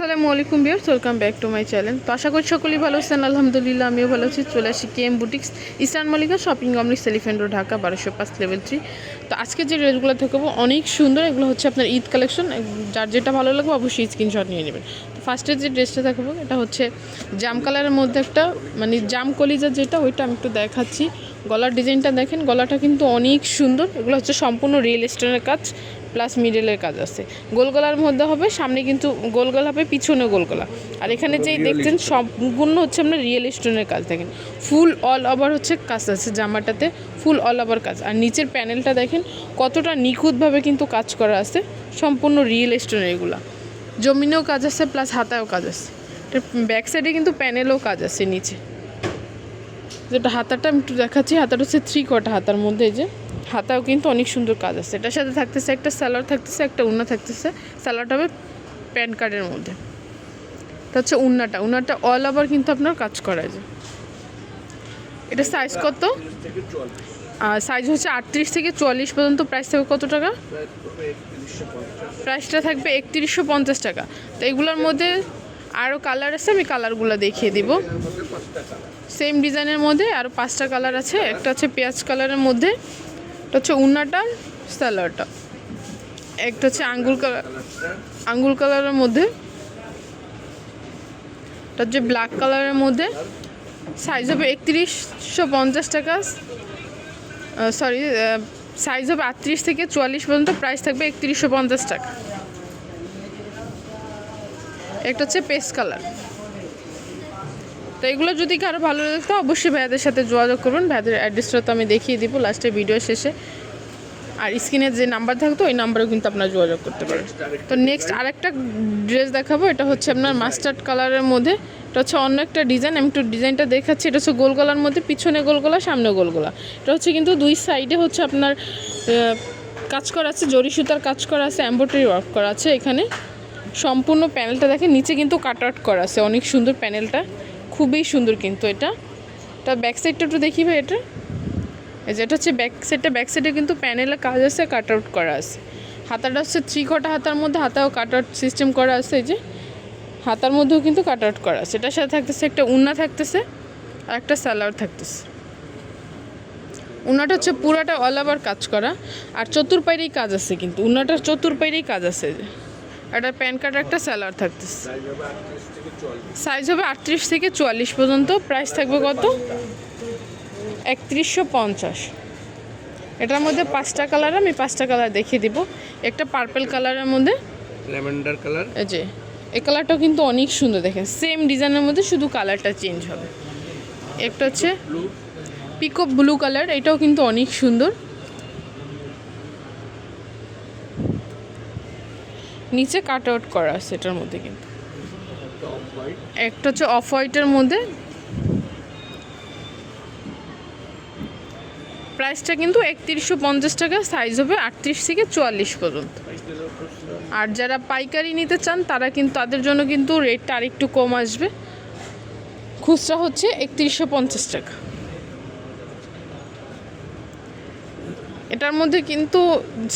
আসসালামু আলাইকুম dears welcome back to my channel. তো আশা করি সকলেই ভালো আছেন, আলহামদুলিল্লাহ আমিও ভালো আছি। চলে আসি K M boutiques, Eastern Mallika shopping complex, Elephant Road, Dhaka, বারোশো পাঁচ লেভেল থ্রি তো আজকে যে ড্রেসগুলো দেখাবো, অনেক সুন্দর, এগুলো হচ্ছে আপনার ঈদ কালেকশন। যার যেটা ভালো লাগবে অবশ্যই স্ক্রিনশট নিয়ে নেবেন। তো ফার্স্টে যে ড্রেসটা দেখাবো, এটা হচ্ছে জাম কালারের মধ্যে একটা মানে জাম কলিজা যেটা, ওইটা আমি একটু দেখাচ্ছি। গলার ডিজাইনটা দেখেন, গলাটা কিন্তু অনেক সুন্দর। এগুলো হচ্ছে সম্পূর্ণ রিয়েল স্টোনের কাজ। প্লাস মিডলের কাজ আছে। গোল গলার মধ্যে হবে সামনে কিন্তু গোল গলা হবে পিছনে গোল গলা আর এখানে যেই দেখছেন সম্পূর্ণ হচ্ছে আপনার রিয়েল স্টোনের কাজ দেখেন। ফুল অল ওভার হচ্ছে কাজ আছে জামাটাতে ফুল অল ওভার কাজ। আর নিচের প্যানেলটা দেখেন কতটা নিখুঁতভাবে কিন্তু কাজ করা আছে সম্পূর্ণ রিয়েল স্টোনের এগুলা। জমিনেও কাজ আছে প্লাস হাতায়ও কাজ আছে। ব্যাক সাইডে কিন্তু প্যানেলও কাজ আছে নিচে। যেটা হাতাটা আমি একটু দেখাচ্ছি হাতাটা হচ্ছে থ্রি কটা হাতার মধ্যে এই যে। হাতাও কিন্তু অনেক সুন্দর কাজ আছে। এটার সাথে থাকতেছে একটা স্যালার থাকতেছে একটা উন্না, থাকতেছে। স্যালারটা হবে প্যান কার্ডের মধ্যে। এটা হচ্ছে উন্নাটা। উন্নাটা অল ওভার কিন্তু আপনার কাজ করা যায় এটা সাইজ কত? সাইজ হচ্ছে আটত্রিশ থেকে চুয়াল্লিশ পর্যন্ত। প্রাইস থাকবে কত টাকা? প্রাইসটা থাকবে একত্রিশশো পঞ্চাশ টাকা। তো এগুলোর মধ্যে আরও কালার আছে, আমি কালারগুলো দেখিয়ে দিব। সেম ডিজাইনের মধ্যে আরও পাঁচটা কালার আছে। একটা হচ্ছে পেঁয়াজ কালারের মধ্যে। একটা হচ্ছে উন্নাটা স্যালাডটা। একটা হচ্ছে আঙ্গুল কালার, আঙ্গুল কালারের মধ্যে। এটা হচ্ছে ব্ল্যাক কালারের মধ্যে। সাইজ হবে একত্রিশশো পঞ্চাশ টাকা। সরি সাইজ হবে আটত্রিশ থেকে চুয়াল্লিশ পর্যন্ত প্রাইস থাকবে একত্রিশশো পঞ্চাশ টাকা। একটা হচ্ছে পেস্ট কালার তো এগুলো যদি কারও ভালো লাগতো অবশ্যই ভাইয়াদের সাথে যোগাযোগ করবেন। ভাইয়াদের অ্যাড্রেসটা তো আমি দেখিয়ে দিব লাস্টে ভিডিও শেষে। আর স্ক্রিনে যে নাম্বার থাকতো ওই নাম্বারেও কিন্তু আপনারা যোগাযোগ করতে পারেন। তো নেক্সট আরেকটা ড্রেস দেখাবো এটা হচ্ছে আপনার মাস্টার্ড কালারের মধ্যে। এটা হচ্ছে অন্য একটা ডিজাইন আমি একটু ডিজাইনটা দেখাচ্ছি। এটা হচ্ছে গোল গলার মধ্যে পিছনে গোল গলা সামনে গোল গলা। এটা হচ্ছে কিন্তু দুই সাইডে হচ্ছে আপনার কাজ করা আছে জরি সুতার কাজ করা আছে এম্ব্রয়ডারি ওয়ার্ক করা আছে এখানে। সম্পূর্ণ প্যানেলটা দেখেন নিচে কিন্তু কাট আউট করা আছে অনেক সুন্দর প্যানেলটা খুবই সুন্দর কিন্তু এটা। তা ব্যাক সাইডটা একটু দেখি ভাই এটা। এই যে এটা হচ্ছে ব্যাক সাইডটা ব্যাক সাইডে কিন্তু প্যানেলে কাজ আছে কাট আউট করা আছে। হাতাটা হচ্ছে থ্রি কটা হাতার মধ্যে, হাতাও কাট আউট সিস্টেম করা আছে, এই যে। হাতার মধ্যেও কিন্তু কাট আউট করা আছে। এটার সাথে থাকতেছে একটা উন্না থাকতেছে, আর একটা স্যালাড থাকতেছে। উন্নাটা হচ্ছে পুরাটা অল ওভার কাজ করা। আর চতুর চতুর্পাইরেই কাজ আছে কিন্তু, উন্নাটার চতুর্পাইরেই কাজ আছে যে। একটা প্যান কার্ড একটা স্যালার থাকতেছে। সাইজ হবে আটত্রিশ থেকে চুয়াল্লিশ পর্যন্ত প্রাইস থাকবে কত? একত্রিশশো পঞ্চাশ। এটার মধ্যে পাঁচটা কালার আমি পাঁচটা কালার দেখিয়ে দিব। একটা পার্পেল কালারের মধ্যে ল্যাভেন্ডার কালার এই যে এই কালারটাও কিন্তু অনেক সুন্দর দেখেন। সেম ডিজাইনের মধ্যে শুধু কালারটা চেঞ্জ হবে। একটা হচ্ছে পিকো ব্লু কালার এটাও কিন্তু অনেক সুন্দর। নিচে কাট আউট করা আছে এটার মধ্যে কিন্তু। একটা হচ্ছে অফ হোয়াইটের মধ্যে। প্রাইসটা কিন্তু একত্রিশশো পঞ্চাশ টাকা, সাইজ হবে আটত্রিশ থেকে চুয়াল্লিশ পর্যন্ত। আর যারা পাইকারি নিতে চান, তারা কিন্তু তাদের জন্য কিন্তু রেটটা আরেকটু কম আসবে। খুচরা হচ্ছে একত্রিশশো পঞ্চাশ টাকা। এটার মধ্যে কিন্তু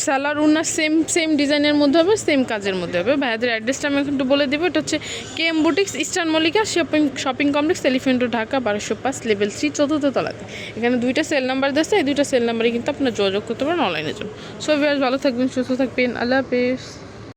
স্যালার উনার সেম সেম ডিজাইনের মধ্যে হবে সেম কাজের মধ্যে হবে। ভাইয়াদের অ্যাড্রেসটা আমি একটু বলে দেবো, এটা হচ্ছে K M boutiques Eastern Mallika shopping shopping complex Elephant Dhaka বারোশো পাঁচ লেভেল থ্রি চতুর্থ তলাতে। এখানে দুইটা সেল নাম্বার দিচ্ছে এই দুইটা সেল নাম্বারে কিন্তু আপনার যোগাযোগ করতে পারেন অনলাইনের জন্য সো ভালো থাকবেন, সুস্থ থাকবেন, আল্লাহ হাফেজ।